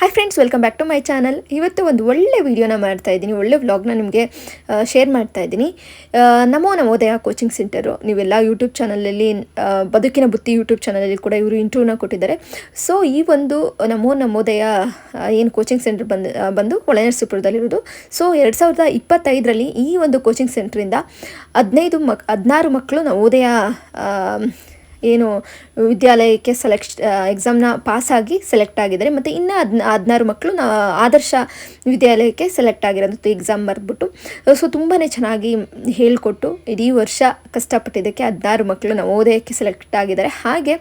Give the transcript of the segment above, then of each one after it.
Hi friends welcome back to my channel ಇವತ್ತು ಒಂದು ಒಳ್ಳೆ ವೀಡಿಯೋನ ಮಾಡ್ತಾ ಇದ್ದೀನಿ. ಒಳ್ಳೆ ವ್ಲಾಗ್ನ ನಿಮಗೆ ಶೇರ್ ಮಾಡ್ತಾ ಇದ್ದೀನಿ. ನಮೋ ನವೋದಯ ಕೋಚಿಂಗ್ ಸೆಂಟರು ನೀವೆಲ್ಲ ಯೂಟ್ಯೂಬ್ ಚಾನಲಲ್ಲಿ ಬದುಕಿನ ಬುತ್ತಿ ಯೂಟ್ಯೂಬ್ ಚಾನಲಲ್ಲಿ ಕೂಡ ಇವರು ಇಂಟರ್ವ್ಯೂನ ಕೊಟ್ಟಿದ್ದಾರೆ. ಸೊ ಈ ಒಂದು ನಮೋ ನವೋದಯ ಏನು ಕೋಚಿಂಗ್ ಸೆಂಟರ್ ಬಂದು ಬಂದು ಹೊಳೆನರಸೀಪುರದಲ್ಲಿರೋದು. ಸೊ ಎರಡು ಸಾವಿರದ ಇಪ್ಪತ್ತೈದರಲ್ಲಿ ಈ ಒಂದು ಕೋಚಿಂಗ್ ಸೆಂಟ್ರಿಂದ ಹದಿನೈದು ಮಕ್, ಹದಿನಾರು ಮಕ್ಕಳು ನವೋದಯ ಏನು ವಿದ್ಯಾಲಯಕ್ಕೆ ಸೆಲೆಕ್ಟ್ ಎಕ್ಸಾಮ್ನ ಪಾಸಾಗಿ ಸೆಲೆಕ್ಟ್ ಆಗಿದ್ದಾರೆ. ಮತ್ತು ಇನ್ನು ಹದ್ನ, ಹದಿನಾರು ಮಕ್ಕಳು ನಾ, ಆದರ್ಶ ವಿದ್ಯಾಲಯಕ್ಕೆ ಸೆಲೆಕ್ಟ್ ಆಗಿರೋದು ಎಕ್ಸಾಮ್ ಬರೆದ್ಬಿಟ್ಟು. ಸೊ ತುಂಬಾ ಚೆನ್ನಾಗಿ ಹೇಳಿಕೊಟ್ಟು ಇಡೀ ವರ್ಷ ಕಷ್ಟಪಟ್ಟಿದ್ದಕ್ಕೆ ಹದಿನಾರು ಮಕ್ಕಳು ನವೋದಯಕ್ಕೆ ಸೆಲೆಕ್ಟ್ ಆಗಿದ್ದಾರೆ. ಹಾಗೆ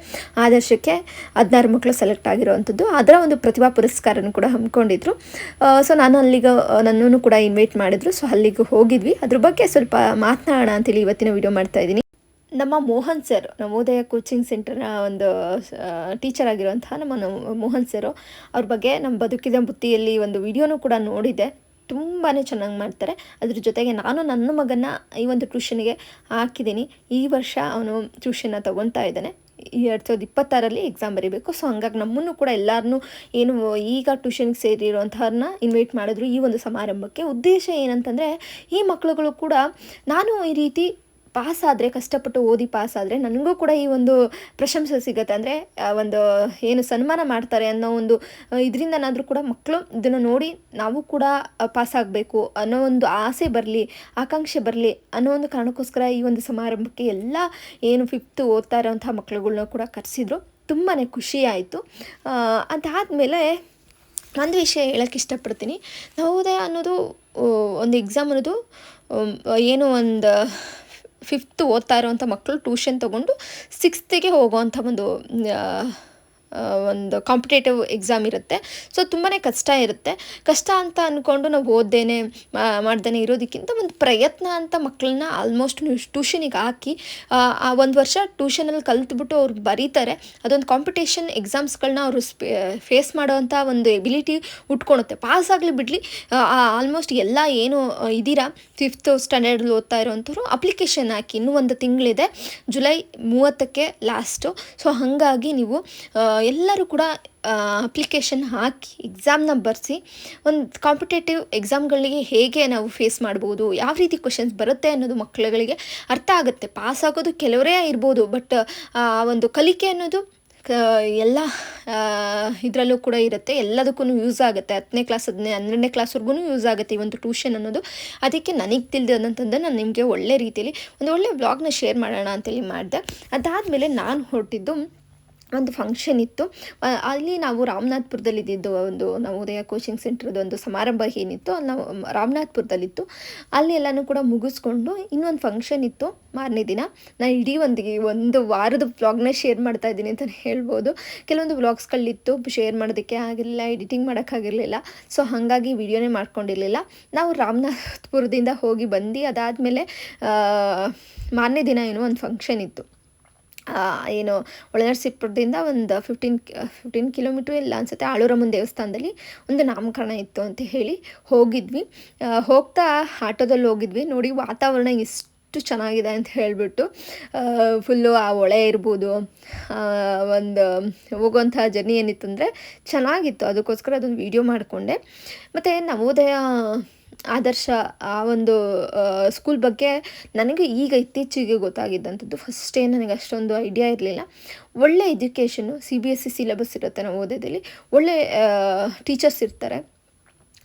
ಆದರ್ಶಕ್ಕೆ ಹದಿನಾರು ಮಕ್ಕಳು ಸೆಲೆಕ್ಟ್ ಆಗಿರುವಂಥದ್ದು ಅದರ ಒಂದು ಪ್ರತಿಭಾ ಪುರಸ್ಕಾರನೂ ಕೂಡ ಹಮ್ಮಿಕೊಂಡಿದ್ರು. ಸೊ ನಾನು ಅಲ್ಲಿಗೆ, ನನ್ನನ್ನು ಕೂಡ ಇನ್ವೈಟ್ ಮಾಡಿದ್ರು. ಸೊ ಅಲ್ಲಿಗೆ ಹೋಗಿದ್ವಿ. ಅದ್ರ ಬಗ್ಗೆ ಸ್ವಲ್ಪ ಮಾತನಾಡೋಣ ಅಂತೇಳಿ ಇವತ್ತಿನ ವಿಡಿಯೋ ಮಾಡ್ತಾ ಇದ್ದೀನಿ. ನಮ್ಮ ಮೋಹನ್ ಸರ್, ನವೋದಯ ಕೋಚಿಂಗ್ ಸೆಂಟರ್ನ ಒಂದು ಟೀಚರ್ ಆಗಿರುವಂತಹ ನಮ್ಮ ಮೋಹನ್ ಸರ್ ಅವ್ರ ಬಗ್ಗೆ ನಮ್ಮ ಬದುಕಿದ ಬುತ್ತಿಯಲ್ಲಿ ಒಂದು ವಿಡಿಯೋನೂ ಕೂಡ ನೋಡಿದೆ. ತುಂಬಾ ಚೆನ್ನಾಗಿ ಮಾಡ್ತಾರೆ. ಅದ್ರ ಜೊತೆಗೆ ನಾನು ನನ್ನ ಮಗನ ಈ ಒಂದು ಟ್ಯೂಷನ್ಗೆ ಹಾಕಿದ್ದೀನಿ. ಈ ವರ್ಷ ಅವನು ಟ್ಯೂಷನ್ನ ತೊಗೊತಾ ಇದ್ದಾನೆ. ಎರಡು ಸಾವಿರದ ಇಪ್ಪತ್ತಾರಲ್ಲಿ ಎಕ್ಸಾಮ್ ಬರೀಬೇಕು. ಸೊ ಹಂಗಾಗಿ ನಮ್ಮನ್ನು ಕೂಡ ಎಲ್ಲರನ್ನೂ ಏನು ಈಗ ಟ್ಯೂಷನ್ಗೆ ಸೇರಿರುವಂಥವ್ರನ್ನ ಇನ್ವೈಟ್ ಮಾಡಿದ್ರು ಈ ಒಂದು ಸಮಾರಂಭಕ್ಕೆ. ಉದ್ದೇಶ ಏನಂತಂದರೆ, ಈ ಮಕ್ಕಳುಗಳು ಕೂಡ ನಾನು ಈ ರೀತಿ ಪಾಸ್ ಆದರೆ ಕಷ್ಟಪಟ್ಟು ಓದಿ ಪಾಸ್ ಆದರೆ ನನಗೂ ಕೂಡ ಈ ಒಂದು ಪ್ರಶಂಸೆ ಸಿಗುತ್ತೆ. ಅಂದರೆ ಒಂದು ಏನು ಸನ್ಮಾನ ಮಾಡ್ತಾರೆ ಅನ್ನೋ ಒಂದು ಇದರಿಂದನಾದರೂ ಕೂಡ ಮಕ್ಕಳು ಇದನ್ನು ನೋಡಿ ನಾವು ಕೂಡ ಪಾಸ್ ಆಗಬೇಕು ಅನ್ನೋ ಒಂದು ಆಸೆ ಬರಲಿ, ಆಕಾಂಕ್ಷೆ ಬರಲಿ ಅನ್ನೋ ಒಂದು ಕಾರಣಕ್ಕೋಸ್ಕರ ಈ ಒಂದು ಸಮಾರಂಭಕ್ಕೆ ಎಲ್ಲ ಏನು ಫಿಫ್ತ್ ಓದ್ತಾ ಇರೋಂಥ ಮಕ್ಕಳುಗಳನ್ನ ಕೂಡ ಕರೆಸಿದ್ರು. ತುಂಬಾ ಖುಷಿ ಆಯಿತು. ಅದಾದಮೇಲೆ ಒಂದು ವಿಷಯ ಹೇಳೋಕ್ಕೆ ಇಷ್ಟಪಡ್ತೀನಿ. ನವೋದಯ ಅನ್ನೋದು ಒಂದು ಎಕ್ಸಾಮ್ ಅನ್ನೋದು ಏನು ಒಂದು ಫಿಫ್ತ್ ಓದ್ತಾ ಇರುವಂಥ ಮಕ್ಕಳು ಟ್ಯೂಷನ್ ತೊಗೊಂಡು ಸಿಕ್ಸ್ತಿಗೆ ಹೋಗುವಂಥ ಒಂದು ಒಂದು ಕಾಂಪಿಟೇಟಿವ್ ಎಕ್ಸಾಮ್ ಇರುತ್ತೆ. ಸೊ ತುಂಬಾ ಕಷ್ಟ ಇರುತ್ತೆ. ಕಷ್ಟ ಅಂತ ಅಂದ್ಕೊಂಡು ನಾವು ಓದ್ದೇನೆ ಮಾಡ್ದೇನೆ ಇರೋದಕ್ಕಿಂತ ಒಂದು ಪ್ರಯತ್ನ ಅಂತ ಮಕ್ಕಳನ್ನ ಆಲ್ಮೋಸ್ಟ್ ಟ್ಯೂಷನಿಗೆ ಹಾಕಿ ಆ, ಒಂದು ವರ್ಷ ಟ್ಯೂಷನಲ್ಲಿ ಕಲ್ತ್ಬಿಟ್ಟು ಅವ್ರು ಬರೀತಾರೆ ಅದೊಂದು ಕಾಂಪಿಟೇಷನ್ ಎಕ್ಸಾಮ್ಸ್ಗಳನ್ನ ಅವರು ಫೇಸ್ ಮಾಡೋವಂಥ ಒಂದು ಎಬಿಲಿಟಿ ಉಟ್ಕೊಳುತ್ತೆ ಪಾಸ್ ಆಗಲಿ ಬಿಡಲಿ ಆಲ್ಮೋಸ್ಟ್ ಎಲ್ಲ ಏನು ಇದ್ದೀರಾ? ಫಿಫ್ತ್ ಸ್ಟ್ಯಾಂಡರ್ಡಲ್ಲಿ ಓದ್ತಾ ಇರೋವಂಥವ್ರು ಅಪ್ಲಿಕೇಶನ್ ಹಾಕಿ ಇನ್ನೂ ಒಂದು ತಿಂಗಳಿದೆ ಜುಲೈ ಮೂವತ್ತಕ್ಕೆ ಲಾಸ್ಟು ಸೊ ಹಾಗಾಗಿ ನೀವು ಎಲ್ಲರೂ ಕೂಡ ಅಪ್ಲಿಕೇಶನ್ ಹಾಕಿ ಎಕ್ಸಾಮ್ನ ಬರೆಸಿ, ಒಂದು ಕಾಂಪಿಟೇಟಿವ್ ಎಕ್ಸಾಮ್ಗಳಿಗೆ ಹೇಗೆ ನಾವು ಫೇಸ್ ಮಾಡ್ಬೋದು, ಯಾವ ರೀತಿ ಕ್ವಶನ್ಸ್ ಬರುತ್ತೆ ಅನ್ನೋದು ಮಕ್ಕಳುಗಳಿಗೆ ಅರ್ಥ ಆಗುತ್ತೆ. ಪಾಸ್ ಆಗೋದು ಕೆಲವರೇ ಇರ್ಬೋದು ಬಟ್ ಆ, ಒಂದು ಕಲಿಕೆ ಅನ್ನೋದು ಎಲ್ಲ ಇದರಲ್ಲೂ ಕೂಡ ಇರುತ್ತೆ. ಎಲ್ಲದಕ್ಕೂ ಯೂಸ್ ಆಗುತ್ತೆ. ಹತ್ತನೇ ಕ್ಲಾಸ್ ಹದಿನೇ, ಹನ್ನೆರಡನೇ ಕ್ಲಾಸ್ವರೆಗೂ ಯೂಸ್ ಆಗುತ್ತೆ ಈ ಒಂದು ಟ್ಯೂಷನ್ ಅನ್ನೋದು. ಅದಕ್ಕೆ ನನಗೆ ತಿಳಿದಂತಂದು ನಾನು ನಿಮಗೆ ಒಳ್ಳೆ ರೀತಿಯಲ್ಲಿ ಒಂದು ಒಳ್ಳೆ ವ್ಲಾಗ್ನ ಶೇರ್ ಮಾಡೋಣ ಅಂತೇಳಿ ಮಾಡಿದೆ. ಅದಾದಮೇಲೆ ನಾನು ಹೊರಟಿದ್ದು ಒಂದು ಫಂಕ್ಷನ್ ಇತ್ತು. ಅಲ್ಲಿ ನಾವು ರಾಮನಾಥ್ಪುರದಲ್ಲಿ ಇದ್ದಿದ್ದು ಒಂದು ನವೋದಯ ಕೋಚಿಂಗ್ ಸೆಂಟ್ರದ್ದು ಒಂದು ಸಮಾರಂಭ ಏನಿತ್ತು, ಅಲ್ಲಿ ನಾವು ರಾಮನಾಥ್ಪುರದಲ್ಲಿತ್ತು. ಅಲ್ಲಿ ಎಲ್ಲನೂ ಕೂಡ ಮುಗಿಸ್ಕೊಂಡು ಇನ್ನೊಂದು ಫಂಕ್ಷನ್ ಇತ್ತು ಮಾರನೇ ದಿನ. ನಾನು ಇಡೀ ಒಂದು ಒಂದು ವಾರದ ವ್ಲಾಗ್ನ ಶೇರ್ ಮಾಡ್ತಾ ಇದ್ದೀನಿ ಅಂತಲೇ ಹೇಳ್ಬೋದು. ಕೆಲವೊಂದು ವ್ಲಾಗ್ಸ್ಗಳಿತ್ತು ಶೇರ್ ಮಾಡೋದಕ್ಕೆ ಆಗಿರಲಿಲ್ಲ ಎಡಿಟಿಂಗ್ ಮಾಡೋಕ್ಕಾಗಿರಲಿಲ್ಲ ಸೊ ಹಾಗಾಗಿ ವಿಡಿಯೋನೇ ಮಾಡ್ಕೊಂಡಿರಲಿಲ್ಲ. ನಾವು ರಾಮನಾಥ್ಪುರದಿಂದ ಹೋಗಿ ಬಂದು ಅದಾದಮೇಲೆ ಮಾರನೇ ದಿನ ಏನೋ ಒಂದು ಫಂಕ್ಷನ್ ಇತ್ತು. ಏನು ಒಳನರಸೀಪುರದಿಂದ ಒಂದು ಫಿಫ್ಟೀನ್ ಫಿಫ್ಟೀನ್ ಕಿಲೋಮೀಟ್ರ್ ಇಲ್ಲ ಅನ್ಸುತ್ತೆ. ಆಳೂರಮ್ಮನ ದೇವಸ್ಥಾನದಲ್ಲಿ ಒಂದು ನಾಮಕರಣ ಇತ್ತು ಅಂತ ಹೇಳಿ ಹೋಗಿದ್ವಿ. ಹೋಗ್ತಾ ಆಟೋದಲ್ಲಿ ಹೋಗಿದ್ವಿ. ನೋಡಿ, ವಾತಾವರಣ ಎಷ್ಟು ಚೆನ್ನಾಗಿದೆ ಅಂತ ಹೇಳಿಬಿಟ್ಟು ಫುಲ್ಲು ಆ ಹೊಳೆ ಇರ್ಬೋದು. ಒಂದು ಹೋಗುವಂಥ ಜರ್ನಿ ಏನಿತ್ತು ಅಂದರೆ ಚೆನ್ನಾಗಿತ್ತು. ಅದಕ್ಕೋಸ್ಕರ ಅದೊಂದು ವೀಡಿಯೋ ಮಾಡಿಕೊಂಡೆ. ಮತ್ತು ನವೋದಯ ಆದರ್ಶ, ಆ ಒಂದು ಸ್ಕೂಲ್ ಬಗ್ಗೆ ನನಗೆ ಈಗ ಇತ್ತೀಚೆಗೆ ಗೊತ್ತಾಗಿದ್ದಂಥದ್ದು. ಫಸ್ಟೇ ನನಗೆ ಅಷ್ಟೊಂದು ಐಡಿಯಾ ಇರಲಿಲ್ಲ. ಒಳ್ಳೆ education C B S C syllabus ಇರುತ್ತೆ ನವೋದಯದಲ್ಲಿ ಒಳ್ಳೆ ಟೀಚರ್ಸ್ ಇರ್ತಾರೆ.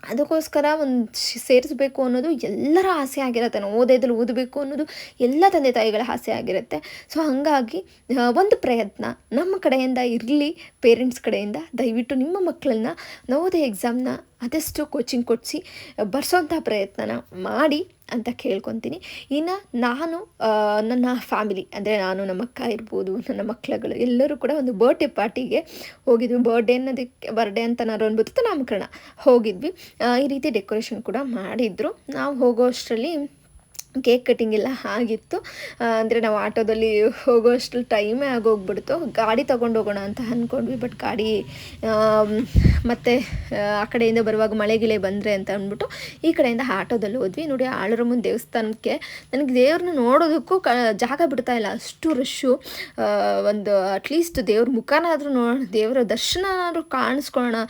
ಅದಕ್ಕೋಸ್ಕರ ಒಂದು ಸೇರಿಸ್ಬೇಕು ಅನ್ನೋದು ಎಲ್ಲರ ಆಸೆ ಆಗಿರುತ್ತೆ. ನವೋದಯದಲ್ಲಿ ಓದಬೇಕು ಅನ್ನೋದು ಎಲ್ಲ ತಂದೆ ತಾಯಿಗಳ ಆಸೆ ಆಗಿರುತ್ತೆ. ಸೊ, ಹಾಗಾಗಿ ಒಂದು ಪ್ರಯತ್ನ ನಮ್ಮ ಕಡೆಯಿಂದ ಇರಲಿ, ಪೇರೆಂಟ್ಸ್ ಕಡೆಯಿಂದ. ದಯವಿಟ್ಟು ನಿಮ್ಮ ಮಕ್ಕಳನ್ನ, ನವೋದಯ ಎಕ್ಸಾಮ್ನ ಆದಷ್ಟು ಕೋಚಿಂಗ್ ಕೊಡಿಸಿ, ಬರ್ಸೋಂಥ ಪ್ರಯತ್ನನ ಮಾಡಿ. ಅಂತ ಕೇಳ್ಕೊತೀನಿ. ಇನ್ನು ನಾನು ನನ್ನ ಫ್ಯಾಮಿಲಿ ಅಂದರೆ ನಾನು, ನಮ್ಮ ಅಕ್ಕ ಇರ್ಬೋದು, ನನ್ನ ಮಕ್ಕಳುಗಳು ಎಲ್ಲರೂ ಕೂಡ ಒಂದು ಬರ್ಡೇ ಪಾರ್ಟಿಗೆ ಹೋಗಿದ್ವಿ. ಬರ್ಡೇ ಅನ್ನೋದಕ್ಕೆ ಬರ್ಡೇ ಅಂತ ನಾನು ಅನ್ಬಿಟ್ಟು ನಾಮಕರಣ ಹೋಗಿದ್ವಿ. ಈ ರೀತಿ ಡೆಕೋರೇಷನ್ ಕೂಡ ಮಾಡಿದ್ರು. ನಾವು ಹೋಗೋ ಅಷ್ಟರಲ್ಲಿ ಕೇಕ್ ಕಟ್ಟಿಂಗ್ ಎಲ್ಲ ಆಗಿತ್ತು. ಅಂದರೆ ನಾವು ಆಟೋದಲ್ಲಿ ಹೋಗೋಷ್ಟು ಟೈಮೇ ಆಗೋಗ್ಬಿಡ್ತು. ಗಾಡಿ ತೊಗೊಂಡು ಹೋಗೋಣ ಅಂತ ಅಂದ್ಕೊಂಡ್ವಿ ಬಟ್ ಗಾಡಿ ಮತ್ತು, ಆ ಕಡೆಯಿಂದ ಬರುವಾಗ ಮಳೆ ಗಿಳೆ ಬಂದರೆ ಅಂತ ಅಂದ್ಬಿಟ್ಟು ಈ ಕಡೆಯಿಂದ ಆಟೋದಲ್ಲಿ ಹೋದ್ವಿ. ನೋಡಿ ಆಳರಮ್ಮನ ದೇವಸ್ಥಾನಕ್ಕೆ ನನಗೆ ದೇವ್ರನ್ನ ನೋಡೋದಕ್ಕೂ ಕ, ಜಾಗ ಬಿಡ್ತಾ ಇಲ್ಲ. ಅಷ್ಟು ರಶ್ಶು ಒಂದು ಅಟ್ಲೀಸ್ಟ್ ದೇವ್ರ ಮುಖನಾದರೂ ನೋ ದೇವರ ದರ್ಶನ ಆದರೂ ಕಾಣಿಸ್ಕೊಳ್ಳೋಣ.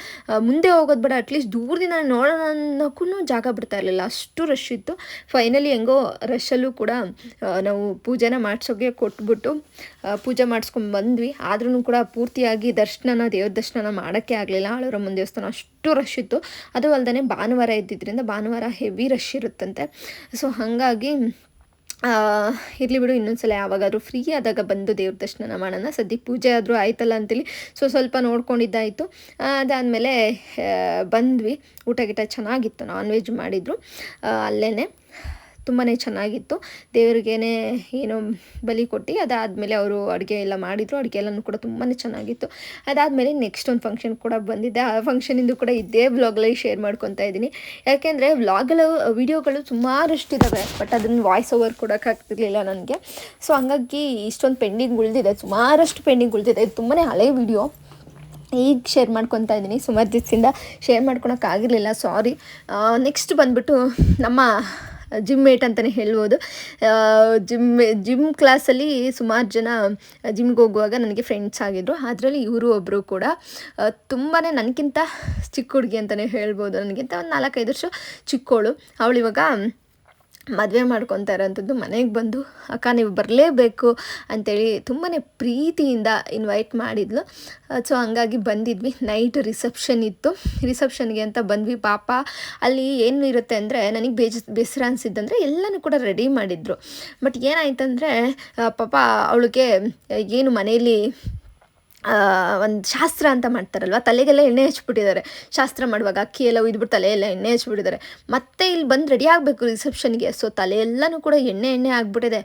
ಮುಂದೆ ಹೋಗೋದು ಬೇಡ ಅಟ್ಲೀಸ್ಟ್ ದೂರದಿಂದ ನೋಡೋಣ ಅನ್ನೋಕ್ಕೂ ಜಾಗ ಬಿಡ್ತಾ ಇರಲಿಲ್ಲ. ಅಷ್ಟು ರಶ್ ಇತ್ತು. ಫೈನಲಿ ಹೆಂಗೋ ರಶಲ್ಲೂ ಕೂಡ ನಾವು ಪೂಜೆನ ಮಾಡಿಸೋಕೆ ಕೊಟ್ಬಿಟ್ಟು ಪೂಜೆ ಮಾಡಿಸ್ಕೊಂಡು ಬಂದ್ವಿ. ಆದ್ರೂ ಕೂಡ ಪೂರ್ತಿಯಾಗಿ ದರ್ಶನನ, ದೇವ್ರ ದರ್ಶನ ಮಾಡೋಕ್ಕೆ ಆಗಲಿಲ್ಲ. ಆಳೂರಮ್ಮನ ದೇವಸ್ಥಾನ ಅಷ್ಟು ರಶ್ ಇತ್ತು. ಅದು ಅಲ್ಲದೆ ಭಾನುವಾರ ಇದ್ದಿದ್ದರಿಂದ ಭಾನುವಾರ ಹೆವಿ ರಶ್ ಇರುತ್ತಂತೆ. ಸೊ ಹಾಗಾಗಿ ಇರಲಿ ಬಿಡು, ಇನ್ನೊಂದ್ಸಲ ಯಾವಾಗಾದರೂ ಫ್ರೀ ಆದಾಗ ಬಂದು ದೇವ್ರ ದರ್ಶನ ಮಾಡೋಣ. ಸದ್ಯಕ್ಕೆ ಪೂಜೆ ಆದರೂ ಆಯ್ತಲ್ಲ ಅಂತೇಳಿ ಸೊ ಸ್ವಲ್ಪ ನೋಡ್ಕೊಂಡಿದ್ದಾಯಿತು. ಅದಾದಮೇಲೆ ಬಂದ್ವಿ. ಊಟ ಗಿಟ ಚೆನ್ನಾಗಿತ್ತು ನಾನ್ ವೆಜ್ ಮಾಡಿದರು ಅಲ್ಲೇ ತುಂಬಾ ಚೆನ್ನಾಗಿತ್ತು. ದೇವ್ರಿಗೇನೆ ಏನೋ ಬಲಿ ಕೊಟ್ಟು ಅದಾದಮೇಲೆ ಅವರು ಅಡುಗೆ ಎಲ್ಲ ಮಾಡಿದರು. ಅಡುಗೆ ಎಲ್ಲನೂ ಕೂಡ ತುಂಬಾ ಚೆನ್ನಾಗಿತ್ತು. ಅದಾದಮೇಲೆ ನೆಕ್ಸ್ಟ್ ಒಂದು ಫಂಕ್ಷನ್ ಕೂಡ ಬಂದಿದ್ದೆ ಆ ಫಂಕ್ಷನಿಂದು ಕೂಡ ಇದೇ ವ್ಲಾಗಲ್ಲಿ ಶೇರ್ ಮಾಡ್ಕೊತಾ ಇದ್ದೀನಿ. ಯಾಕೆಂದರೆ ವ್ಲಾಗಲು ವಿಡಿಯೋಗಳು ಸುಮಾರಷ್ಟಿದ್ದಾವೆ ಬಟ್ ಅದನ್ನು ವಾಯ್ಸ್ ಓವರ್ ಕೊಡೋಕ್ಕಾಗ್ತಿರ್ಲಿಲ್ಲ ನನಗೆ. ಸೊ ಹಂಗಾಗಿ ಇಷ್ಟೊಂದು ಪೆಂಡಿಂಗ್ ಉಳಿದಿದೆ. ಸುಮಾರಷ್ಟು ಪೆಂಡಿಂಗ್ ಉಳಿದಿದೆ. ಇದು ತುಂಬಾ ಹಳೆ ವಿಡಿಯೋ ಈಗ ಶೇರ್ ಮಾಡ್ಕೊತಾ ಇದ್ದೀನಿ. ಸುಮಾರು ದಿವಸದಿಂದ ಶೇರ್ ಮಾಡ್ಕೊಳಕ್ಕಾಗಿರಲಿಲ್ಲ. ಸಾರಿ ನೆಕ್ಸ್ಟ್ ಬಂದುಬಿಟ್ಟು ನಮ್ಮ ಜಿಮ್ ಮೇಟ್ ಅಂತಲೇ ಹೇಳ್ಬೋದು ಜಿಮ್ ಜಿಮ್ ಕ್ಲಾಸಲ್ಲಿ ಸುಮಾರು ಜನ ಜಿಮ್ಗೆ ಹೋಗುವಾಗ ನನಗೆ ಫ್ರೆಂಡ್ಸ್ ಆಗಿದ್ದರು ಅದರಲ್ಲಿ ಇವರು ಒಬ್ಬರು ಕೂಡ ತುಂಬಾ ನನಗಿಂತ ಚಿಕ್ಕ ಹುಡುಗಿ ಅಂತಲೇ ಹೇಳ್ಬೋದು. ನನಗಿಂತ ಒಂದು ನಾಲ್ಕೈದು ವರ್ಷ ಚಿಕ್ಕವಳು ಅವಳು ಇವಾಗ ಮದುವೆ ಮಾಡ್ಕೊತಾ ಇರೋಂಥದ್ದು ಮನೆಗೆ ಬಂದು, ಅಕ್ಕ, ನೀವು ಬರಲೇಬೇಕು ಅಂತೇಳಿ ತುಂಬಾ ಪ್ರೀತಿಯಿಂದ ಇನ್ವೈಟ್ ಮಾಡಿದ್ಲು. ಸೊ ಹಂಗಾಗಿ ಬಂದಿದ್ವಿ. ನೈಟ್ ರಿಸೆಪ್ಷನ್ ಇತ್ತು. ರಿಸೆಪ್ಷನ್ಗೆ ಅಂತ ಬಂದ್ವಿ. ಪಾಪ, ಅಲ್ಲಿ ಏನು ಇರುತ್ತೆ ಅಂದರೆ, ನನಗೆ ಬೇಜ, ಬೇಸರ ಅನಿಸಿದ್ದಂದರೆ ಎಲ್ಲನೂ ಕೂಡ ರೆಡಿ ಮಾಡಿದರು. ಬಟ್ ಏನಾಯ್ತಂದರೆ, ಪಾಪ, ಅವಳಿಗೆ ಏನು ಮನೇಲಿ ಒಂದು ಶಾಸ್ತ್ರ ಅಂತ ಮಾಡ್ತಾರಲ್ವ? ತಲೆಗೆಲ್ಲ ಎಣ್ಣೆ ಹಚ್ಬಿಟ್ಟಿದ್ದಾರೆ. ಶಾಸ್ತ್ರ ಮಾಡುವಾಗ ಅಕ್ಕಿ ಎಲ್ಲ ಉಯ್ದುಬಿಟ್ಟು ತಲೆಯೆಲ್ಲ ಎಣ್ಣೆ ಹಚ್ಬಿಟ್ಟಿದ್ದಾರೆ. ಮತ್ತೆ ಇಲ್ಲಿ ಬಂದು ರೆಡಿ ಆಗಬೇಕು ರಿಸೆಪ್ಷನ್ಗೆ ಸೊ ತಲೆ ಎಲ್ಲನೂ ಕೂಡ ಎಣ್ಣೆ ಎಣ್ಣೆ ಆಗ್ಬಿಟ್ಟಿದೆ.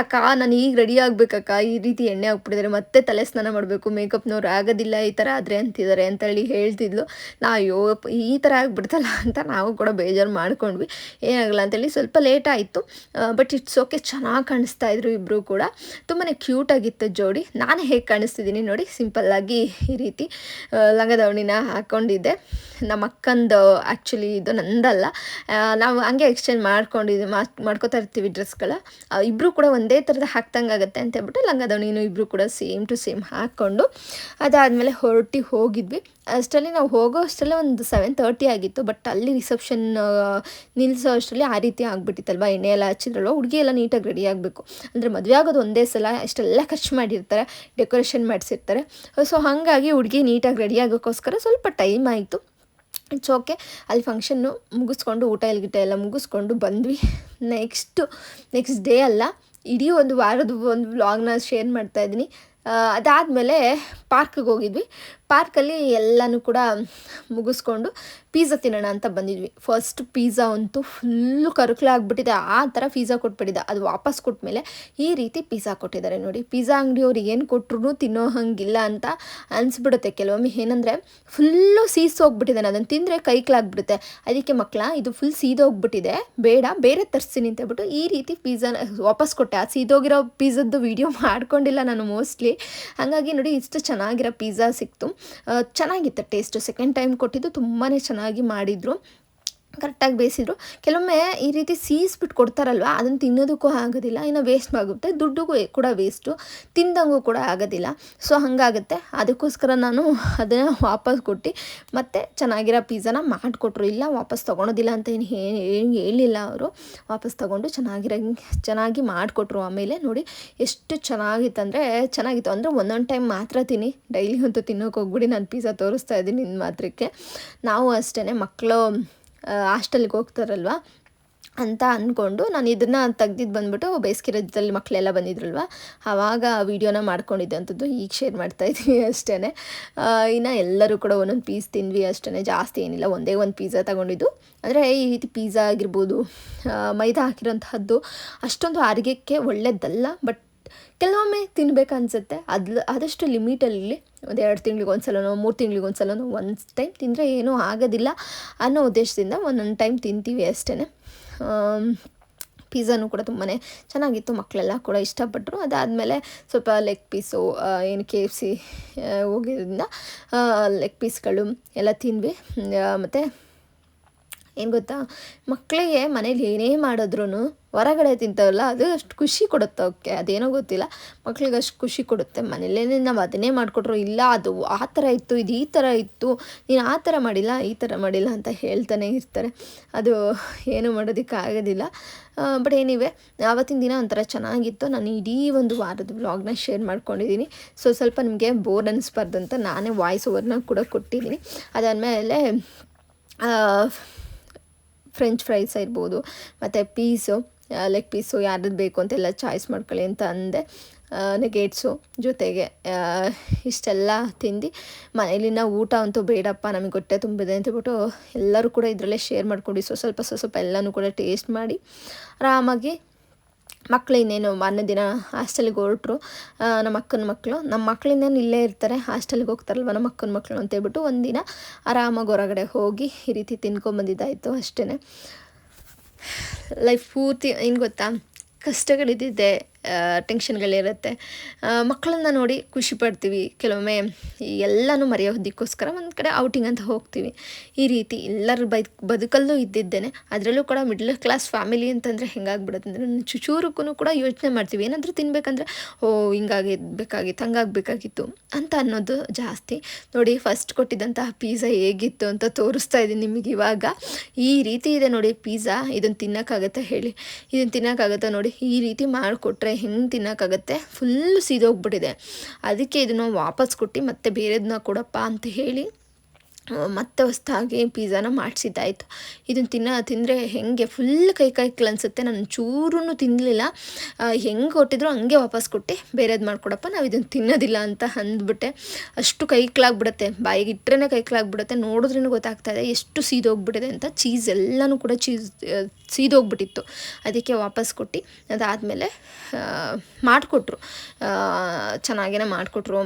ಅಕ್ಕ, ನಾನು ಈಗ ರೆಡಿ ಆಗಬೇಕಕ್ಕ ಈ ರೀತಿ ಎಣ್ಣೆ ಹಾಕ್ಬಿಟ್ಟಿದ್ದಾರೆ ಮತ್ತೆ ತಲೆ ಸ್ನಾನ ಮಾಡಬೇಕು. ಮೇಕಪ್ನವ್ರು ಆಗೋದಿಲ್ಲ ಈ ಥರ ಆದರೆ ಅಂತಿದ್ದಾರೆ ಅಂತೇಳಿ ಹೇಳ್ತಿದ್ಲು. ನಾ, ಅಯ್ಯೋ, ಈ ಥರ ಆಗಿಬಿಡ್ತಲ್ಲ ಅಂತ ನಾವು ಕೂಡ ಬೇಜಾರು ಮಾಡ್ಕೊಂಡ್ವಿ. ಏನಾಗಲ್ಲ ಅಂತೇಳಿ ಸ್ವಲ್ಪ ಲೇಟ್ ಆಯಿತು. ಬಟ್ ಇಟ್ಸ್ ಓಕೆ ಚೆನ್ನಾಗಿ ಕಾಣಿಸ್ತಾ ಇದ್ರು ಇಬ್ಬರು ಕೂಡ. ತುಂಬಾ ಕ್ಯೂಟಾಗಿತ್ತು ಜೋಡಿ. ನಾನು ಹೇಗೆ ಕಾಣಿಸ್ತಿದ್ದೀನಿ ನೋಡಿ ಸಿಂಪಲ್ಲಾಗಿ ಈ ರೀತಿ ಲಂಗದವಣಿನ ಹಾಕ್ಕೊಂಡಿದ್ದೆ ನಮ್ಮ ಅಕ್ಕಂದು ಆ್ಯಕ್ಚುಲಿ ಇದು ನಂದಲ್ಲ. ನಾವು ಹಂಗೆ ಎಕ್ಸ್ಚೇಂಜ್ ಮಾಡ್ಕೊಂಡಿದ್ದೆ. ಮಾಡ್ಕೋತಾ ಇರ್ತೀವಿ ಡ್ರೆಸ್ಗಳ ಇಬ್ಬರು ಕೂಡ ಒಂದೇ ಥರದ ಹಾಕ್ದಂಗೆ ಆಗುತ್ತೆ ಅಂತ ಹೇಳ್ಬಿಟ್ಟು ಲಂಗದವಣಿನೂ ಇಬ್ಬರು ಕೂಡ ಸೇಮ್ ಟು ಸೇಮ್ ಹಾಕ್ಕೊಂಡು ಅದಾದಮೇಲೆ ಹೊರಟಿ ಹೋಗಿದ್ವಿ. ಅಷ್ಟರಲ್ಲಿ ನಾವು ಹೋಗೋ ಅಷ್ಟರಲ್ಲೇ ಒಂದು ಸೆವೆನ್ ತರ್ಟಿ ಆಗಿತ್ತು ಬಟ್ ಅಲ್ಲಿ ರಿಸೆಪ್ಷನ್ ನಿಲ್ಲಿಸೋ ಅಷ್ಟರಲ್ಲಿ ಆ ರೀತಿ ಆಗಿಬಿಟ್ಟಿತ್ತಲ್ವ? ಎಣ್ಣೆ ಎಲ್ಲ ಹಚ್ಚಿದ್ರಲ್ವ? ಹುಡುಗಿ ಎಲ್ಲ ನೀಟಾಗಿ ರೆಡಿ ಆಗಬೇಕು. ಅಂದರೆ ಮದುವೆ ಆಗೋದು ಒಂದೇ ಸಲ, ಇಷ್ಟೆಲ್ಲ ಖರ್ಚು ಮಾಡಿರ್ತಾರೆ ಡೆಕೋರೇಷನ್ ಮಾಡಿಸಿರ್ತಾರೆ. ಸೊ ಹಾಗಾಗಿ ಹುಡುಗಿ ನೀಟಾಗಿ ರೆಡಿ ಆಗೋಕ್ಕೋಸ್ಕರ ಸ್ವಲ್ಪ ಟೈಮ್ ಆಯಿತು. ಇಟ್ಸ್ ಓಕೆ ಅಲ್ಲಿ ಫಂಕ್ಷನ್ನು ಮುಗಿಸ್ಕೊಂಡು ಊಟ ಗಿಟ ಎಲ್ಲ ಮುಗಿಸ್ಕೊಂಡು ಬಂದ್ವಿ. ನೆಕ್ಸ್ಟು ನೆಕ್ಸ್ಟ್ ಡೇ ಅಲ್ಲ. ಇಡೀ ಒಂದು ವಾರದ ಒಂದು ವ್ಲಾಗ್ನ ಶೇರ್ ಮಾಡ್ತಾ ಇದ್ದೀನಿ. ಅದಾದಮೇಲೆ ಪಾರ್ಕ್ಗೆ ಹೋಗಿದ್ವಿ. ಪಾರ್ಕಲ್ಲಿ ಎಲ್ಲನೂ ಕೂಡ ಮುಗಿಸ್ಕೊಂಡು ಪಿಝಾ ತಿನ್ನೋಣ ಅಂತ ಬಂದಿದ್ವಿ. ಫಸ್ಟ್ ಪಿಝಾ ಅಂತೂ ಫುಲ್ಲು ಕರುಕಲಾಗ್ಬಿಟ್ಟಿದೆ ಆ ಥರ ಪಿಝಾ ಕೊಟ್ಬಿಟ್ಟಿದೆ. ಅದು ವಾಪಸ್ ಕೊಟ್ಮೇಲೆ ಈ ರೀತಿ ಪಿಝಾ ಕೊಟ್ಟಿದ್ದಾರೆ ನೋಡಿ. ಪಿಝಾ ಅಂಗಡಿಯವ್ರು ಏನು ಕೊಟ್ಟರು ತಿನ್ನೋ ಹಂಗಿಲ್ಲ ಅಂತ ಅನಿಸ್ಬಿಡುತ್ತೆ. ಕೆಲವೊಮ್ಮೆ ಏನಂದರೆ ಫುಲ್ಲು ಸೀಸೋಗ್ಬಿಟ್ಟಿದೆ ಅದನ್ನು ತಿಂದರೆ ಕೈಕ್ಲಾಗ್ಬಿಡುತ್ತೆ ಅದಕ್ಕೆ ಮಕ್ಕಳ ಇದು ಫುಲ್ ಸೀದೋಗ್ಬಿಟ್ಟಿದೆ ಬೇಡ, ಬೇರೆ ತರಿಸ್ತೀನಿ ಅಂತ ಹೇಳ್ಬಿಟ್ಟು ಈ ರೀತಿ ಪಿಝಾನ ವಾಪಸ್ ಕೊಟ್ಟೆ. ಆ ಸೀದೋಗಿರೋ ಪೀಝದ್ದು ವೀಡಿಯೋ ಮಾಡ್ಕೊಂಡಿಲ್ಲ ನಾನು ಮೋಸ್ಟ್ಲಿ ಹಾಗಾಗಿ ನೋಡಿ ಇಷ್ಟು ಚೆನ್ನಾಗಿರೋ ಪಿಝಾ ಸಿಕ್ತು. ಚೆನ್ನಾಗಿತ್ತು ಟೇಸ್ಟು ಸೆಕೆಂಡ್ ಟೈಮ್ ಕೊಟ್ಟಿದ್ದು ತುಂಬಾ ಚೆನ್ನಾಗಿ ಮಾಡಿದರು. ಕರೆಕ್ಟಾಗಿ ಬೇಯಿಸಿದ್ರು. ಕೆಲವೊಮ್ಮೆ ಈ ರೀತಿ ಸೀಸ್ಬಿಟ್ಟು ಕೊಡ್ತಾರಲ್ವ, ಅದನ್ನು ತಿನ್ನೋದಕ್ಕೂ ಆಗೋದಿಲ್ಲ, ಇನ್ನು ವೇಸ್ಟ್ ಆಗುತ್ತೆ. ದುಡ್ಡುಗೂ ಕೂಡ ವೇಸ್ಟು, ತಿಂದಂಗೂ ಕೂಡ ಆಗೋದಿಲ್ಲ. ಸೊ, ಹಾಗಾಗುತ್ತೆ. ಅದಕ್ಕೋಸ್ಕರ ನಾನು ಅದನ್ನು ವಾಪಸ್ ಕೊಟ್ಟು, ಮತ್ತೆ ಚೆನ್ನಾಗಿರೋ ಪಿಜ್ಜಾನ ಮಾಡಿಕೊಟ್ರು. ಇಲ್ಲ, ವಾಪಸ್ ತೊಗೊಳೋದಿಲ್ಲ ಅಂತ ಏನು ಹೇಳಿಲ್ಲ ಅವರು. ವಾಪಸ್ ತೊಗೊಂಡು ಚೆನ್ನಾಗಿರೋ, ಚೆನ್ನಾಗಿ ಮಾಡಿಕೊಟ್ರು. ಆಮೇಲೆ ನೋಡಿ, ಎಷ್ಟು ಚೆನ್ನಾಗಿತ್ತು ಅಂದರೆ ಚೆನ್ನಾಗಿತ್ತು. ಅಂದರೆ ಒಂದೊಂದು ಟೈಮ್ ಮಾತ್ರ ತಿನ್ನಿ. ಡೈಲಿ ಅಂತೂ ತಿನ್ನೋಕೆ ಹೋಗ್ಬಿಡಿ. ನಾನು ಪಿಜ್ಜಾ ತೋರಿಸ್ತಾ ಇದ್ದೀನಿ ನಿನ್ನ ಮಾತ್ರಕ್ಕೆ. ನಾವು ಅಷ್ಟೇ ಮಕ್ಕಳು ಹಾಸ್ಟೆಲ್ಗೆ ಹೋಗ್ತಾರಲ್ವ? ಅಂತ ಅಂದ್ಕೊಂಡು ನಾನು ಇದನ್ನು ತೆಗ್ದಿದ್ದು ಬಂದ್ಬಿಟ್ಟು ಬೇಸಿಗೆ ರಜದಲ್ಲಿ ಮಕ್ಕಳೆಲ್ಲ ಬಂದಿದ್ರಲ್ವ? ಆವಾಗ ವೀಡಿಯೋನ ಮಾಡ್ಕೊಂಡಿದ್ದೆ ಅಂಥದ್ದು ಈಗ ಶೇರ್ ಮಾಡ್ತಾ ಇದ್ದೀವಿ ಅಷ್ಟೇ ಇನ್ನು ಎಲ್ಲರೂ ಕೂಡ ಒಂದೊಂದು ಪೀಸ್ ತಿಂದ್ವಿ ಅಷ್ಟೇ ಜಾಸ್ತಿ ಏನಿಲ್ಲ, ಒಂದೇ ಒಂದು ಪಿಜ್ಜಾ ತಗೊಂಡಿದ್ದು. ಅಂದರೆ ಈ ರೀತಿ ಪಿಜ್ಜಾ ಆಗಿರ್ಬೋದು ಮೈದಾ ಹಾಕಿರೋಂಥದ್ದು ಅಷ್ಟೊಂದು ಆರೋಗ್ಯಕ್ಕೆ ಒಳ್ಳೆಯದಲ್ಲ ಬಟ್ ಕೆಲವೊಮ್ಮೆ ತಿನ್ಬೇಕು ಅನಿಸುತ್ತೆ. ಅದು, ಆದಷ್ಟು ಲಿಮಿಟಲ್ಲಿ ಒಂದು ಎರಡು ತಿಂಗ್ಳಿಗೆ ಒಂದು ಸಲನೋ ಮೂರು ತಿಂಗ್ಳಿಗೆ ಒಂದು ಒಂದು ಟೈಮ್ ತಿಂದರೆ ಏನೂ ಆಗೋದಿಲ್ಲ ಅನ್ನೋ ಉದ್ದೇಶದಿಂದ ಒಂದೊಂದು ಟೈಮ್ ತಿಂತೀವಿ ಅಷ್ಟೇ ಪಿಝಾನು ಕೂಡ ತುಂಬಾ ಚೆನ್ನಾಗಿತ್ತು ಮಕ್ಕಳೆಲ್ಲ ಕೂಡ ಇಷ್ಟಪಟ್ಟರು ಅದಾದಮೇಲೆ ಸ್ವಲ್ಪ ಲೆಗ್ ಪೀಸು ಏನು ಕೆ ಎಫ್ ಸಿ ಹೋಗಿದ್ದರಿಂದ ಲೆಗ್ ಪೀಸ್ಗಳು ಎಲ್ಲ ತಿನ್ವಿ ಮತ್ತು, ಏನು ಗೊತ್ತಾ? ಮಕ್ಕಳಿಗೆ ಮನೇಲಿ ಏನೇ ಮಾಡಿದ್ರು ಹೊರಗಡೆ ತಿಂತಾವಲ್ಲ ಅದು ಅಷ್ಟು ಖುಷಿ ಕೊಡುತ್ತೆ ಅವಕ್ಕೆ, ಅದೇನೋ ಗೊತ್ತಿಲ್ಲ. ಮಕ್ಳಿಗೆ ಅಷ್ಟು ಖುಷಿ ಕೊಡುತ್ತೆ. ಮನೇಲೇ ನಾವು ಅದನ್ನೇ ಮಾಡಿಕೊಟ್ರು, ಇಲ್ಲ ಅದು ಆ ಥರ ಇತ್ತು, ಇದು ಈ ಥರ ಇತ್ತು, ನೀನು ಆ ಥರ ಮಾಡಿಲ್ಲ, ಈ ಥರ ಮಾಡಿಲ್ಲ ಅಂತ ಹೇಳ್ತಾನೆ ಇರ್ತಾರೆ. ಅದು ಏನು ಮಾಡೋದಕ್ಕೆ ಆಗೋದಿಲ್ಲ. ಬಟ್ ಏನಿವೆ ಆವತ್ತಿನ ದಿನ ಒಂಥರ ಚೆನ್ನಾಗಿತ್ತು. ನಾನು ಇಡೀ ಒಂದು ವಾರದ ವ್ಲಾಗ್ನ ಶೇರ್ ಮಾಡ್ಕೊಂಡಿದ್ದೀನಿ. ಸೊ ಸ್ವಲ್ಪ ನಿಮಗೆ ಬೋರ್ ಅನ್ನಿಸ್ಬಾರ್ದು ಅಂತ ನಾನೇ ವಾಯ್ಸ್ ಓವರ್ನ ಕೂಡ ಕೊಟ್ಟಿದ್ದೀನಿ. ಅದಾದಮೇಲೆ ಫ್ರೆಂಚ್ ಫ್ರೈಸ್ ಇರ್ಬೋದು, ಮತ್ತು ಪೀಸು ಲೆಗ್ ಪೀಸು ಯಾರದ್ದು ಬೇಕು ಅಂತೆಲ್ಲ ಚಾಯ್ಸ್ ಮಾಡ್ಕೊಳ್ಳಿ ಅಂತ ಅಂದೆ. ನೆಗೇಟ್ಸು ಜೊತೆಗೆ ಇಷ್ಟೆಲ್ಲ ತಿಂದು ಮನೇಲಿನ ಊಟ ಅಂತೂ ಬೇಡಪ್ಪ, ನಮಗೆ ಹೊಟ್ಟೆ ತುಂಬಿದೆ ಅಂತೇಳ್ಬಿಟ್ಟು ಎಲ್ಲರೂ ಕೂಡ ಇದರಲ್ಲೇ ಶೇರ್ ಮಾಡ್ಕೊಂಡು ಸೊ ಸ್ವಲ್ಪ ಸ್ವಲ್ಪ ಸ್ವಲ್ಪ ಎಲ್ಲನೂ ಕೂಡ ಟೇಸ್ಟ್ ಮಾಡಿ ಆರಾಮಾಗಿ ಮಕ್ಕಳು ಇನ್ನೇನು ಮಾರನೇ ದಿನ ಹಾಸ್ಟೆಲ್ಗೆ ಹೊರಟ್ರು ನಮ್ಮ ಅಕ್ಕನ ಮಕ್ಕಳು ನಮ್ಮ ಮಕ್ಳು ಇನ್ನೇನು ಇಲ್ಲೇ ಇರ್ತಾರೆ ಹಾಸ್ಟೆಲ್ಗೆ ಹೋಗ್ತಾರಲ್ವ ನಮ್ಮ ಅಕ್ಕನ ಮಕ್ಕಳು ಅಂತೇಳ್ಬಿಟ್ಟು ಒಂದಿನ ಆರಾಮಾಗಿ ಹೊರಗಡೆ ಹೋಗಿ ಈ ರೀತಿ ತಿನ್ಕೊಂಬಂದಿದ್ದಾಯಿತು ಅಷ್ಟೇ ಲೈಫ್ ಪೂರ್ತಿ ಏನು ಗೊತ್ತಾ? ಕಷ್ಟಗಳಿದ್ದಿದೆ ಟೆನ್ಷನ್ಗಳಿರುತ್ತೆ ಮಕ್ಕಳನ್ನ ನೋಡಿ ಖುಷಿ ಪಡ್ತೀವಿ. ಕೆಲವೊಮ್ಮೆ ಎಲ್ಲನೂ ಮರೆಯೋದಕ್ಕೋಸ್ಕರ ಒಂದು ಕಡೆ ಔಟಿಂಗ್ ಅಂತ ಹೋಗ್ತೀವಿ. ಈ ರೀತಿ ಎಲ್ಲರ ಬದುಕಲ್ಲೂ ಇದ್ದಿದ್ದೇನೆ, ಅದರಲ್ಲೂ ಕೂಡ ಮಿಡ್ಲ್ ಕ್ಲಾಸ್ ಫ್ಯಾಮಿಲಿ ಅಂತಂದರೆ ಹೆಂಗಾಗ್ಬಿಡುತ್ತೆ ಅಂದರೆ ಚುಚೂರಕ್ಕೂ ಕೂಡ ಯೋಚನೆ ಮಾಡ್ತೀವಿ. ಏನಾದರೂ ತಿನ್ಬೇಕಂದ್ರೆ, ಓ, ಹಿಂಗಾಗಿ ಬೇಕಾಗಿತ್ತು ಹಂಗಾಗಬೇಕಾಗಿತ್ತು ಅಂತ ಅನ್ನೋದು ಜಾಸ್ತಿ. ನೋಡಿ ಫಸ್ಟ್ ಕೊಟ್ಟಿದ್ದಂತಹ ಪೀಝಾ ಹೇಗಿತ್ತು ಅಂತ ತೋರಿಸ್ತಾ ಇದ್ದೀನಿ ನಿಮಗೆ ಇವಾಗ. ಈ ರೀತಿ ಇದೆ ನೋಡಿ ಪೀಝಾ ಇದನ್ನು ತಿನ್ನೋಕ್ಕಾಗತ್ತಾ ಹೇಳಿ? ಇದನ್ನು ತಿನ್ನೋಕ್ಕಾಗತ್ತಾ ನೋಡಿ, ಈ ರೀತಿ ಮಾಡಿಕೊಟ್ರೆ ಹೆಂಗೆ ತಿನ್ನೋಕ್ಕಾಗತ್ತೆ? ಫುಲ್ಲು ಸೀದೋಗ್ಬಿಟ್ಟಿದೆ. ಅದಕ್ಕೆ ಇದನ್ನು ವಾಪಸ್ ಕೊಟ್ಟು ಮತ್ತೆ ಬೇರೆದನ್ನ ಕೊಡಪ್ಪ ಅಂತ ಹೇಳಿ ಮತ್ತೆ ಹೊಸ್ದಾಗಿ ಪಿಝಾನ ಮಾಡಿಸಿದ್ದಾಯಿತು. ಇದನ್ನು ತಿನ್ನ, ತಿಂದರೆ ಹೆಂಗೆ ಫುಲ್ ಕೈ ಕೈ ಕ್ಲನ್ಸುತ್ತೆ ನಾನು ಚೂರೂ ತಿನ್ನಲಿಲ್ಲ ಹೆಂಗೆ ಕೊಟ್ಟಿದ್ರು ಹಂಗೆ ವಾಪಸ್ ಕೊಟ್ಟು ಬೇರೆದು ಮಾಡಿಕೊಡಪ್ಪ, ನಾವು ಇದನ್ನು ತಿನ್ನೋದಿಲ್ಲ ಅಂತ ಅಂದ್ಬಿಟ್ಟೆ. ಅಷ್ಟು ಕೈಕ್ಲಾಗ್ಬಿಡುತ್ತೆ. ಬಾಯಿಗೆ ಇಟ್ಟರೆ ಕೈಕ್ಲಾಗ್ಬಿಡುತ್ತೆ. ನೋಡಿದ್ರೂ ಗೊತ್ತಾಗ್ತಾ ಇದೆ ಎಷ್ಟು ಸೀದೋಗ್ಬಿಟ್ಟಿದೆ ಅಂತ ಚೀಸ್ ಎಲ್ಲನೂ ಕೂಡ ಚೀಸ್ ಸೀದೋಗ್ಬಿಟ್ಟಿತ್ತು. ಅದಕ್ಕೆ ವಾಪಸ್ ಕೊಟ್ಟು, ಅದಾದಮೇಲೆ ಮಾಡಿಕೊಟ್ರು. ಚೆನ್ನಾಗೇ ಮಾಡಿಕೊಟ್ರು.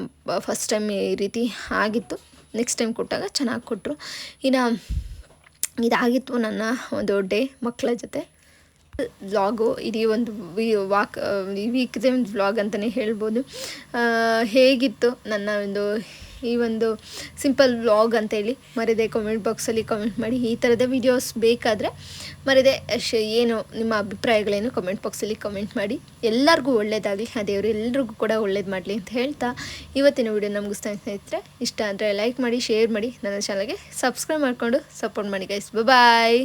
ಫಸ್ಟ್ ಟೈಮ್ ಈ ರೀತಿ ಆಗಿತ್ತು. ನೆಕ್ಸ್ಟ್ ಟೈಮ್ ಕೊಟ್ಟಾಗ ಚೆನ್ನಾಗಿ ಕೊಟ್ಟರು ಇನ್ನು ಇದಾಗಿತ್ತು ನನ್ನ ಒಂದು ಡೇ ಮಕ್ಕಳ ಜೊತೆ. ವ್ಲಾಗು ಇಡೀ ಒಂದು ವಿ ವಾಕ್ ವೀಕ್ ಒಂದು ವ್ಲಾಗ್ ಅಂತಲೇ ಹೇಳ್ಬೋದು. ಹೇಗಿತ್ತು ನನ್ನ ಒಂದು ಈ ಒಂದು ಸಿಂಪಲ್ ವ್ಲಾಗ್ ಅಂತೇಳಿ ಮರಿದೆ ಕಾಮೆಂಟ್ ಬಾಕ್ಸಲ್ಲಿ ಕಾಮೆಂಟ್ ಮಾಡಿ. ಈ ಥರದ ವಿಡಿಯೋಸ್ ಬೇಕಾದರೆ ಮರಿದೆ ಏನು ನಿಮ್ಮ ಅಭಿಪ್ರಾಯಗಳೇನು ಕಮೆಂಟ್ ಬಾಕ್ಸಲ್ಲಿ ಕಮೆಂಟ್ ಮಾಡಿ. ಎಲ್ಲರಿಗೂ ಒಳ್ಳೇದಾಗಲಿ, ಆ ದೇವರು ಎಲ್ಲರಿಗೂ ಕೂಡ ಒಳ್ಳೇದು ಮಾಡಲಿ ಅಂತ ಹೇಳ್ತಾ ಇವತ್ತಿನ ವಿಡಿಯೋ ನಮಗೂ ಸ್ನೇಹಿತರೆ ಇಷ್ಟ ಅಂದರೆ ಲೈಕ್ ಮಾಡಿ ಶೇರ್ ಮಾಡಿ. ನನ್ನ ಚಾನಲ್ಗೆ ಸಬ್ಸ್ಕ್ರೈಬ್ ಮಾಡಿಕೊಂಡು ಸಪೋರ್ಟ್ ಮಾಡಿ ಗೈಸ್ ಬಾಯ್